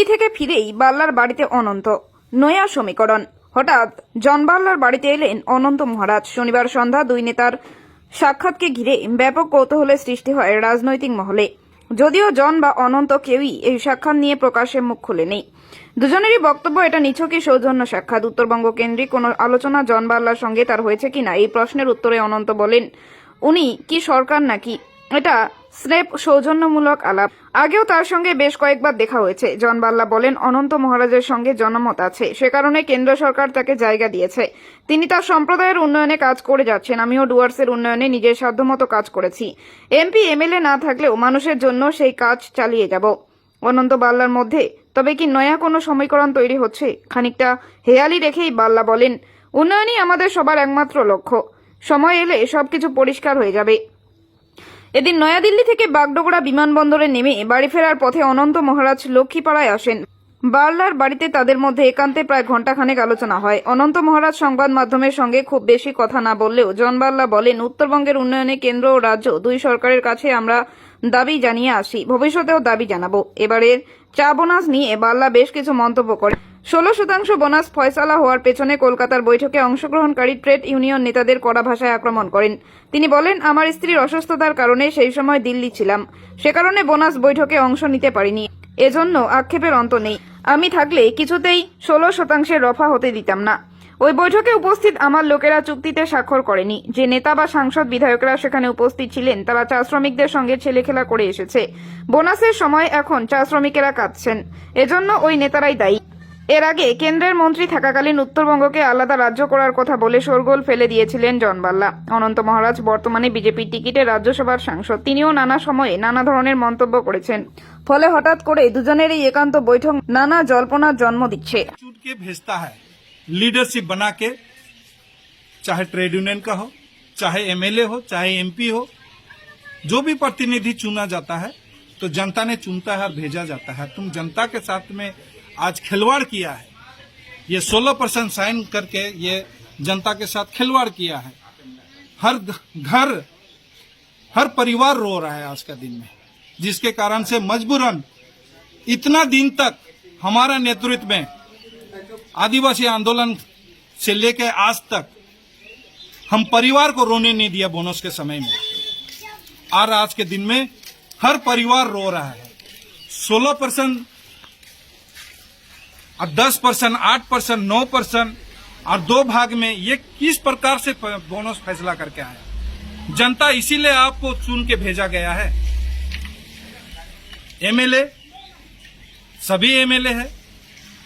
দিল্লি থেকে ফিরেই বাল্লার বাড়িতে অনন্ত। নয়া সমীকরণ। হঠাৎ জন বাল্লার বাড়িতে এলেন অনন্ত মহারাজ। শনিবার সন্ধ্যা দুই নেতার সাক্ষাৎকে ঘিরে ব্যাপক কৌতূহলের সৃষ্টি হয় রাজনৈতিক মহলে। যদিও জন বা অনন্ত কেউই এই সাক্ষাৎ নিয়ে প্রকাশ্যে মুখ খুলেনি দুজনেরই বক্তব্য এটা নিছকই সৌজন্য সাক্ষাৎ। উত্তরবঙ্গ কেন্দ্রিক কোনো আলোচনা জন বাল্লার সঙ্গে তার হয়েছে কিনা এই প্রশ্নের উত্তরে অনন্ত বলেন, উনি কি সরকার নাকি? এটা স্রেপ সৌজন্যমূলক আলাপ। আগেও তার সঙ্গে বেশ কয়েকবার দেখা হয়েছে। জন বাল্লা বলেন, অনন্ত মহারাজের সঙ্গে জনমত আছে। সে কারণে কেন্দ্র সরকার তাকে জায়গা দিয়েছে। তিনি তার সম্প্রদায়ের উন্নয়নে কাজ করে যাচ্ছেন। আমিও ডুয়ার্সের উন্নয়নে নিজের সাধ্যমতো কাজ করেছি। এমপি, এমএলএ না থাকলেও মানুষের জন্য সেই কাজ চালিয়ে যাব। অনন্ত বাল্লার মধ্যে, তবে কি নয়া কোনো সমীকরণ তৈরি হচ্ছে? খানিকটা হেয়ালি রেখেই বাল্লা বলেন, উন্নয়নই আমাদের সবার একমাত্র লক্ষ্য। সময় এলে সবকিছু পরিষ্কার হয়ে যাবে। এদিন নয়াদিল্লি থেকে বাগডোগরা বিমানবন্দরে নেমে বাড়ি ফেরার পথে অনন্ত মহারাজ লক্ষ্মীপাড়ায় আসেন। বার্লার বাড়িতে তাদের মধ্যে একান্তে প্রায় ঘণ্টাখানেক আলোচনা হয়। অনন্ত মহারাজ সংবাদ মাধ্যমের সঙ্গে খুব বেশি কথা না বললেও জন বার্লা বলেন, উত্তরবঙ্গের উন্নয়নে কেন্দ্র ও রাজ্য, দুই সরকারের কাছে আমরা দাবি জানিয়ে আসি। ভবিষ্যতেও দাবি জানাব। এবারের চা বোনাস নিয়ে বার্লা বেশ কিছু মন্তব্য করে ষোলো শতাংশ বোনাস ফয়সালা হওয়ার পেছনে কলকাতার বৈঠকে অংশগ্রহণকারী ট্রেড ইউনিয়ন নেতাদের কড়া ভাষায় আক্রমণ করেন। তিনি বলেন, আমার স্ত্রীর অসুস্থতার কারণে সেই সময় দিল্লি ছিলাম। সে কারণে বোনাস বৈঠকে অংশ নিতে পারিনি। এজন্য আক্ষেপের অন্ত নেই। আমি থাকলে কিছুতেই ষোলো শতাংশের রফা হতে দিতাম না। ওই বৈঠকে উপস্থিত আমার লোকেরা চুক্তিতে স্বাক্ষর করেনি। যে নেতা বা সাংসদ বিধায়করা সেখানে উপস্থিত ছিলেন, তারা চা শ্রমিকদের সঙ্গে ছেলেখেলা করে এসেছে। বোনাসের সময় এখন চা শ্রমিকেরা কাঁদছেন। এজন্য ওই নেতারাই দায়ী। এর আগে কেন্দ্রের মন্ত্রী থাকাকালীন উত্তরবঙ্গকে আলাদা রাজ্য করার কথা বলে শোরগোল ফেলে দিয়েছিলেন জন বাল্লা অনন্ত মহারাজ বর্তমানে বিজেপির টিকিটে রাজ্যসভার সাংসদ তিনিও নানা সময়ে নানা ধরনের মন্তব্য করেছেন ফলে হঠাৎ করে দুজনের এই একান্ত বৈঠক নানা জল্পনার জন্ম দিচ্ছে चुन के भेजता है लीडरशिप बना के चाहे ट्रेड यूनियन का हो चाहे एमएलए हो चाहे एमपी हो जो भी प्रतिनिधि चुना जाता है तो जनता ने चुनता है और भेजा जाता है तुम जनता के साथ में आज खिलवाड़ किया है। ये 16 परसेंट साइन करके ये जनता के साथ खिलवाड़ किया है। हर घर, हर परिवार रो रहा है आज का दिन में, जिसके कारण से मजबूरन इतना दिन तक हमारा नेतृत्व में आदिवासी आंदोलन से लेकर आज तक हम परिवार को रोने नहीं दिया बोनस के समय में। और आज के दिन में हर परिवार रो रहा है। 16 परसेंट और 10 परसेंट, आठ परसेंट, नौ परसेंट और दो भाग में ये किस प्रकार से बोनस फैसला करके आया? जनता इसीलिए आपको चुन के भेजा गया है। एमएलए सभी एमएलए है।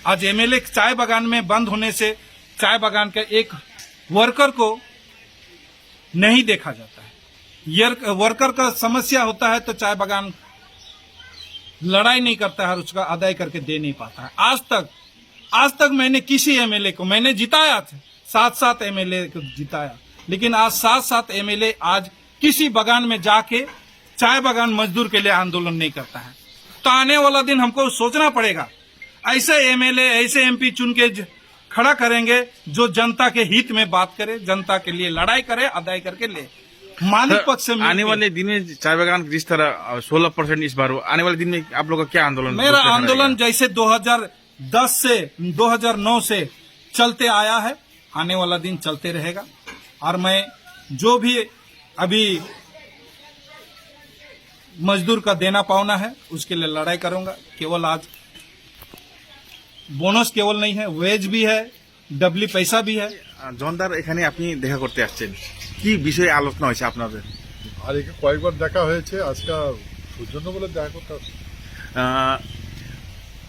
आज एमएलए चाय बागान में बंद होने से चाय बागान के एक वर्कर को नहीं देखा जाता है। वर्कर का समस्या होता है तो चाय बागान लड़ाई नहीं करता है और उसका अदाय करके दे नहीं पाता है। आज तक आज तक मैंने किसी एमएलए को मैंने जिताया था। सात साथ एमएलए को जिताया। लेकिन आज सात सात एमएलए आज किसी बगान में जाके चाय बगान मजदूर के लिए आंदोलन नहीं करता है। तो आने वाला दिन हमको सोचना पड़ेगा ऐसे एमएलए ऐसे एमपी चुन के खड़ा करेंगे जो जनता के हित में बात करे जनता के लिए लड़ाई करे अदाई करके ले। मालिक पक्ष में आने वाले दिन में चाय बगान जिस तरह सोलह परसेंट इस बार आने वाले दिन में आप लोग का क्या आंदोलन मेरा आंदोलन जैसे 2000 10 से 2009 से चलते आया है। आने वाला दिन चलते रहेगा। और मैं जो भी अभी मजदूर का देना पावना है उसके लिए लड़ाई करूँगा। केवल आज बोनस केवल नहीं है वेज भी है डब्ली पैसा भी है। जोनदार एखे अपनी देखा करते विषय आलोचना हो अपना कैक बार देखा आज का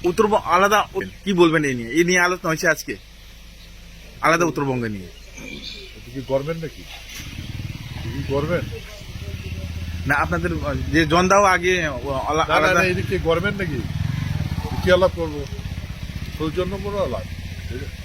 উত্তরবঙ্গ আলাদা কি বলবেন এই নিয়ে? এই নিয়ে আলোচনা হয়েছে আজকে। আলাদা উত্তরবঙ্গ নিয়ে। কি করবেন নাকি? কি করবেন? না আপনাদের যে জন্দাও আগে আলাদা এদিকে করবেন নাকি? কি আলাপ করব? সৌজন্য করব আলাপ ঠিক আছে?